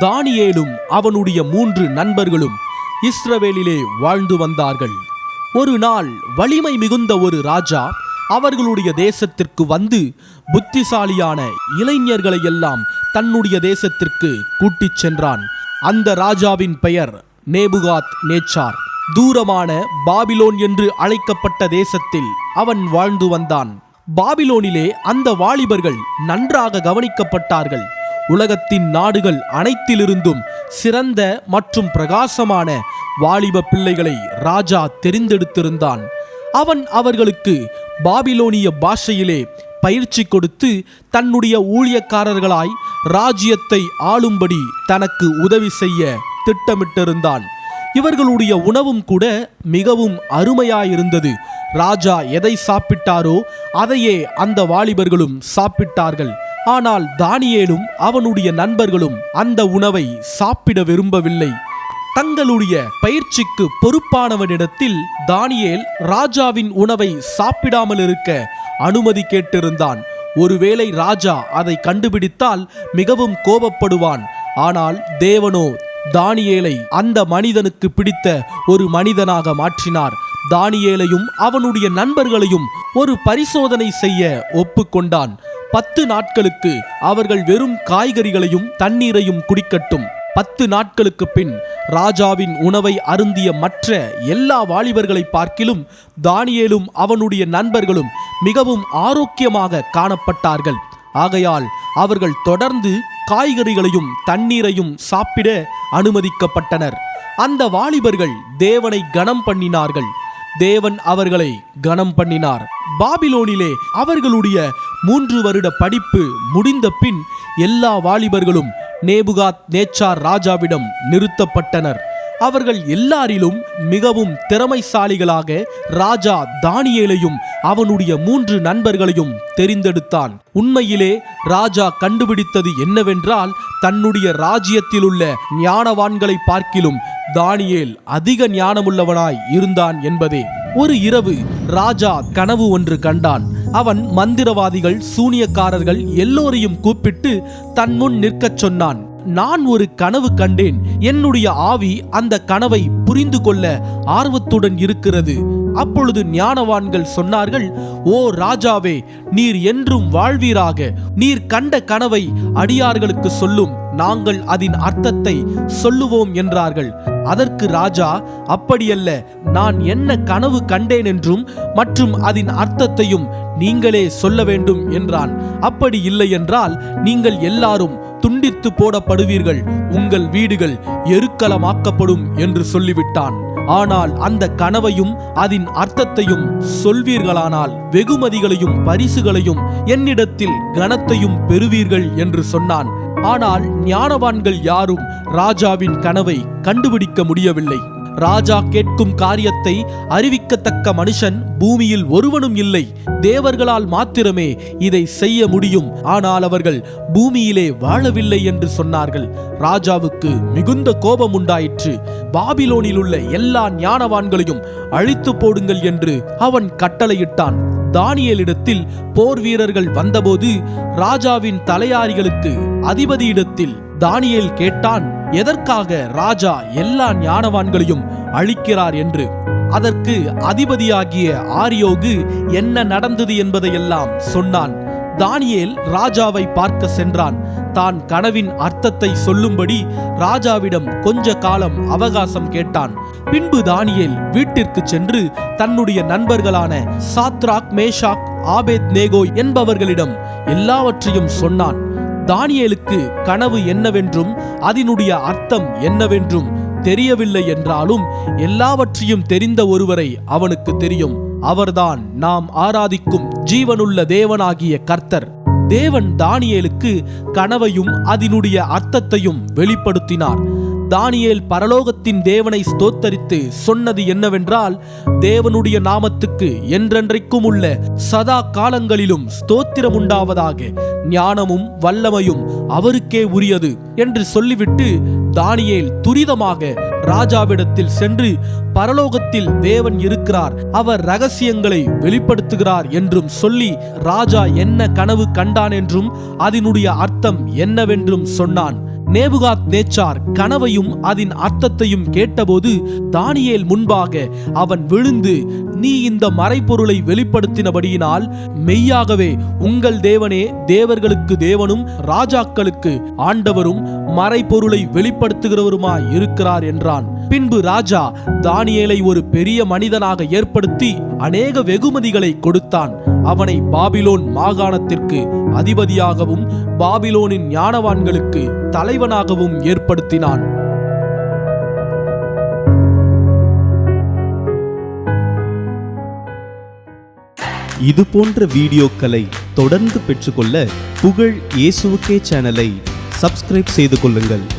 தானியேலும் அவனுடைய மூன்று நண்பர்களும் இஸ்ரவேலிலே வாழ்ந்து வந்தார்கள். ஒரு நாள் வலிமை மிகுந்த ஒரு ராஜா அவர்களுடைய தேசத்திற்கு வந்து புத்திசாலியான இளைஞர்களை எல்லாம் தன்னுடைய தேசத்திற்கு கூட்டிச் சென்றான். அந்த ராஜாவின் பெயர் நேபுகாத் நேச்சார். தூரமான பாபிலோன் என்று அழைக்கப்பட்ட தேசத்தில் அவன் வாழ்ந்து வந்தான். பாபிலோனிலே அந்த வாலிபர்கள் நன்றாக கவனிக்கப்பட்டார்கள். உலகத்தின் நாடுகள் அனைத்திலிருந்தும் சிறந்த மற்றும் பிரகாசமான வாலிப பிள்ளைகளை ராஜா தெரிந்தெடுத்திருந்தான். அவன் அவர்களுக்கு பாபிலோனிய பாஷையிலே பயிற்சி கொடுத்து தன்னுடைய ஊழியக்காரர்களாய் ராஜ்யத்தை ஆளும்படி தனக்கு உதவி செய்ய திட்டமிட்டிருந்தான். இவர்களுடைய உணவும் கூட மிகவும் அருமையாயிருந்தது. ராஜா எதை சாப்பிட்டாரோ அதையே அந்த வாலிபர்களும் சாப்பிட்டார்கள். ஆனால் தானியேலும் அவனுடைய நண்பர்களும் அந்த உணவை சாப்பிட விரும்பவில்லை. தங்களுடைய பயிற்சிக்கு பொறுப்பானவனிடத்தில் தானியேல் ராஜாவின் உணவை சாப்பிடாமல் இருக்க அனுமதி கேட்டிருந்தான். ஒருவேளை ராஜா அதை கண்டுபிடித்தால் மிகவும் கோபப்படுவான். ஆனால் தேவனோ தானியேலை அந்த மனிதனுக்கு பிடித்த ஒரு மனிதனாக மாற்றினார். தானியேலையும் அவனுடைய நண்பர்களையும் ஒரு பரிசோதனை செய்ய ஒப்புக்கொண்டான். பத்து நாட்களுக்கு அவர்கள் வெறும் காய்கறிகளையும் தண்ணீரையும் குடிக்கட்டும். பத்து நாட்களுக்கு பின் ராஜாவின் உணவை அருந்திய மற்ற எல்லா வாலிபர்களை பார்க்கிலும் தானியேலும் அவனுடைய நண்பர்களும் மிகவும் ஆரோக்கியமாக காணப்பட்டார்கள். ஆகையால் அவர்கள் தொடர்ந்து காய்கறிகளையும் தண்ணீரையும் சாப்பிட அனுமதிக்கப்பட்டனர். அந்த வாலிபர்கள் தேவனை கனம் பண்ணினார்கள் தேவன் அவர்களை கனம் பண்ணினார் பாபிலோனிலே அவர்களுடைய மூன்று வருட படிப்பு முடிந்த பின் எல்லா வாலிபர்களும் நேபுகாத் நேச்சார் ராஜாவிடம் நிறுத்தப்பட்டனர். அவர்கள் எல்லாரிலும் மிகவும் திறமைசாலிகளாக ராஜா தானியேலையும் அவனுடைய மூன்று நண்பர்களையும் தெரிந்தெடுத்தான். உண்மையிலே ராஜா கண்டுபிடித்தது என்னவென்றால் தன்னுடைய ராஜ்யத்திலுள்ள ஞானவான்களை பார்க்கிலும் தானியேல் அதிக ஞானமுள்ளவனாய் இருந்தான் என்பதே. ஒரு இரவு ராஜா கனவு ஒன்று கண்டான். அவன் மந்திரவாதிகள் சூனியக்காரர்கள் எல்லோரையும் கூப்பிட்டு தன் முன் நிற்கச் சொன்னான். நான் ஒரு கனவு கண்டேன். என்னுடைய ஆவி அந்த கனவை புரிந்து கொள்ள ஆர்வத்துடன் இருக்கிறது. அப்பொழுது ஞானவான்கள் சொன்னார்கள் ஓ ராஜாவே நீர் என்றும் வாழ்வீராக. நீர் கண்ட கனவை அடியார்களுக்கு சொல்லும். நாங்கள் அதன் அர்த்தத்தை சொல்லுவோம் என்றார்கள். அதற்கு ராஜா அப்படியல்ல. நான் என்ன கனவு கண்டேன் என்றும் மற்றும் அதன் அர்த்தத்தையும் நீங்களே சொல்ல வேண்டும் என்றான். அப்படி இல்லை என்றால் நீங்கள் எல்லாரும் துண்டித்து போடப்படுவீர்கள். உங்கள் வீடுகள் எருக்கலமாக்கப்படும் என்று சொல்லிவிட்டான். ஆனால் அந்த கனவையும் அதன் அர்த்தத்தையும் சொல்வீர்களானால் வெகுமதிகளையும் பரிசுகளையும் என்னிடத்தில் கனத்தையும் பெறுவீர்கள் என்று சொன்னான். ஆனால் ஞானவான்கள் யாரும் ராஜாவின் கனவை கண்டுபிடிக்க முடியவில்லை. ராஜா கேட்கும் காரியத்தை அறிவிக்கத்தக்க மனுஷன் பூமியில் ஒருவனும் இல்லை. தேவர்களால் மாத்திரமே இதை செய்ய முடியும். ஆனால் அவர்கள் பூமியிலே வாழவில்லை என்று சொன்னார்கள். ராஜாவுக்கு மிகுந்த கோபம் உண்டாயிற்று. பாபிலோனில் உள்ள எல்லா ஞானவான்களையும் அழித்து போடுங்கள் என்று அவன் கட்டளையிட்டான். தானியேலிடத்தில் போர் வீரர்கள் வந்தபோது ராஜாவின் தலையாரிகளுக்கு அதிபதியிடத்தில் தானியேல் கேட்டான் எதற்காக ராஜா எல்லா ஞானவான்களையும் அழிக்கிறார் என்று? அதற்கு அதிபதியாகிய ஆரியோகு என்ன நடந்தது என்பதையெல்லாம் சொன்னான். தானியேல் ராஜாவை பார்க்க சென்றான். தான் கனவின் அர்த்தத்தை சொல்லும்படி ராஜாவிடம் கொஞ்ச காலம் அவகாசம் கேட்டான். பின்பு தானியேல் வீட்டிற்கு சென்று தன்னுடைய நண்பர்களான சாத்ராக் மேஷாக் ஆபேத் நேகோ என்பவர்களிடம் எல்லாவற்றையும் சொன்னான். தானியேலுக்கு கனவு என்னவென்றும் அதனுடைய அர்த்தம் என்னவென்றும் தெரியவில்லை என்றாலும் எல்லாவற்றையும் தெரிந்த ஒருவரை அவனுக்கு தெரியும். அவர்தான் நாம் ஆராதிக்கும் ஜீவனுள்ள தேவனாகிய கர்த்தர். தேவன் தானியேலுக்கு கனவையும் அதனுடைய அர்த்தத்தையும் வெளிப்படுத்தினார். தானியேல் பரலோகத்தின் தேவனை ஸ்தோத்தரித்து சொன்னது என்னவென்றால் தேவனுடைய நாமத்துக்கு என்றென்றைக்கும் உள்ள சதா காலங்களிலும் ஸ்தோத்திரம் உண்டாவதாக ஞானமும் வல்லமையும் அவருக்கே உரியது என்று சொல்லிவிட்டு தானியேல் துரிதமாக ராஜாவிடத்தில் சென்று பரலோகத்தில் தேவன் இருக்கிறார். அவர் ரகசியங்களை வெளிப்படுத்துகிறார் என்றும் சொல்லி ராஜா என்ன கனவு கண்டான் என்றும் அதனுடைய அர்த்தம் என்னவென்றும் சொன்னான். நேபுகாத் நேச்சார் கனவையும் அதன் அர்த்தத்தையும் கேட்டபோது தானியேல் முன்பாக அவன் விழுந்து நீ இந்த மறைப்பொருளை வெளிப்படுத்தினபடியினால் மெய்யாகவே உங்கள் தேவனே தேவர்களுக்கு தேவனும் ராஜாக்களுக்கு ஆண்டவரும் மறைப்பொருளை வெளிப்படுத்துகிறவருமாய் இருக்கிறார் என்றான். பின்பு ராஜா தானியேலை ஒரு பெரிய மனிதனாக ஏற்படுத்தி அநேக வெகுமதிகளை கொடுத்தான். அவனை பாபிலோன் மாகாணத்திற்கு அதிபதியாகவும் பாபிலோனின் ஞானவான்களுக்கு தலைவனாகவும் ஏற்படுத்தினான். இது போன்ற வீடியோக்களை தொடர்ந்து பெற்றுக்கொள்ள புகழ் இயேசுவுக்கே சேனலை சப்ஸ்கிரைப் செய்து கொள்ளுங்கள்.